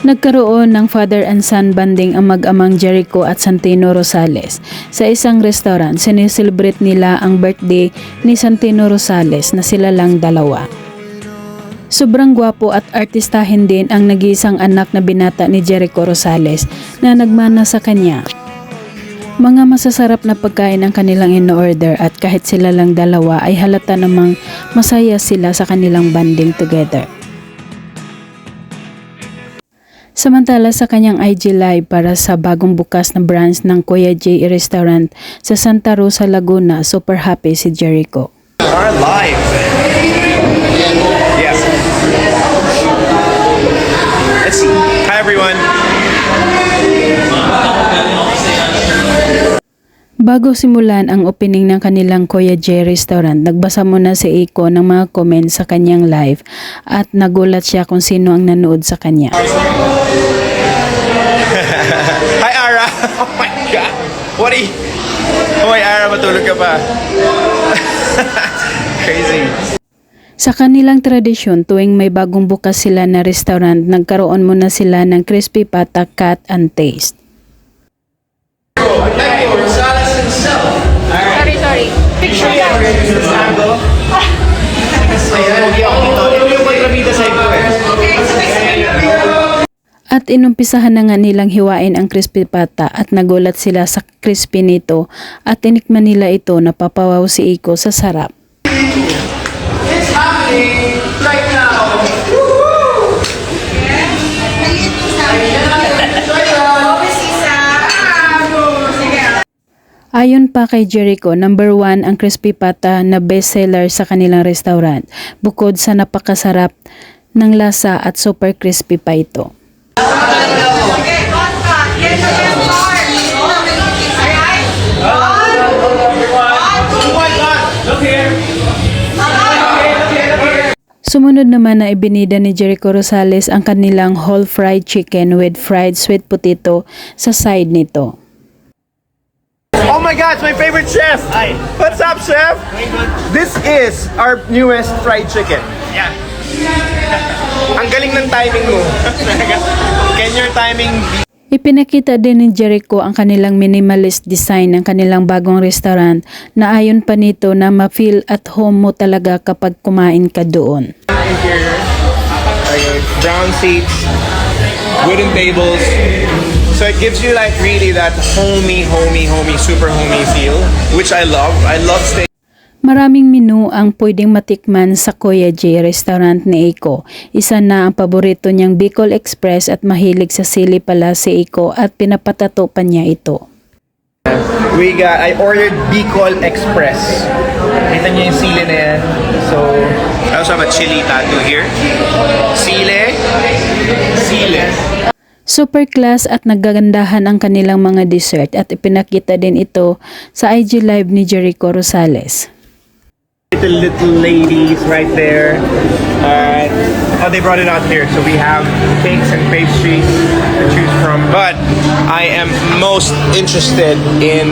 Nagkaroon ng father and son banding ang mag-amang Jericho at Santino Rosales. Sa isang restaurant, sineselebrate nila ang birthday ni Santino Rosales na sila lang dalawa. Sobrang gwapo at artistahin din ang nag-iisang anak na binata ni Jericho Rosales na nagmana sa kanya. Mga masasarap na pagkain ang kanilang in-order at kahit sila lang dalawa ay halata namang masaya sila sa kanilang banding together. Samantala sa kanyang IG Live para sa bagong bukas na branch ng Kuya J Restaurant sa Santa Rosa, Laguna, super happy si Jericho. are live. Yes. Let's Bago simulan ang opening ng kanilang Kuya J Restaurant, nagbasa muna si Iko ng mga comments sa kanyang live at nagulat siya kung sino ang nanood sa kanya. Hi, Ara. Oh my God. What are you? Oh my Ara, matulog ka pa. Crazy. Sa kanilang tradisyon, tuwing may bagong bukas sila na restaurant, nagkaroon muna sila ng crispy pata, cut, and taste. Sorry, At inumpisahan na nga nilang hiwain ang crispy pata at nagulat sila sa crispy nito at tinikman nila ito na papawaw si Iko sa sarap. Ayon pa kay Jericho, number one ang crispy pata na bestseller sa kanilang restaurant bukod sa napakasarap ng lasa at super crispy pa ito. Sumunod naman na ibinida ni Jericho Rosales ang kanilang whole fried chicken with fried sweet potato sa side nito. Oh my God, it's my favorite chef. Hi. What's up, chef? This is our newest fried chicken. Yeah. Ang galing ng timing mo. Can your timing be Ipinakita din ni Jericho ang kanilang minimalist design ng kanilang bagong restaurant na ayon pa nito na ma-feel at home mo talaga kapag kumain ka doon. interior? Brown seats, wooden tables. So it gives you like really that homey, homey, homey, super homey feel, which I love. I love staying. Maraming menu ang pwedeng matikman sa Kuya J restaurant ni Iko. Isa na ang paborito niyang Bicol Express at mahilig sa sili pala si Iko at pinapatato pa niya ito. We got, I ordered Bicol Express. Kita niyo yung sili na yan. So, I also have a chili tattoo here. Sile. Sile. Super class at nagagandahan ang kanilang mga dessert at ipinakita din ito sa IG Live ni Jericho Rosales. The little ladies right there. Alright. Oh, they brought it out here. So we have cakes and pastries to choose from. But I am most interested in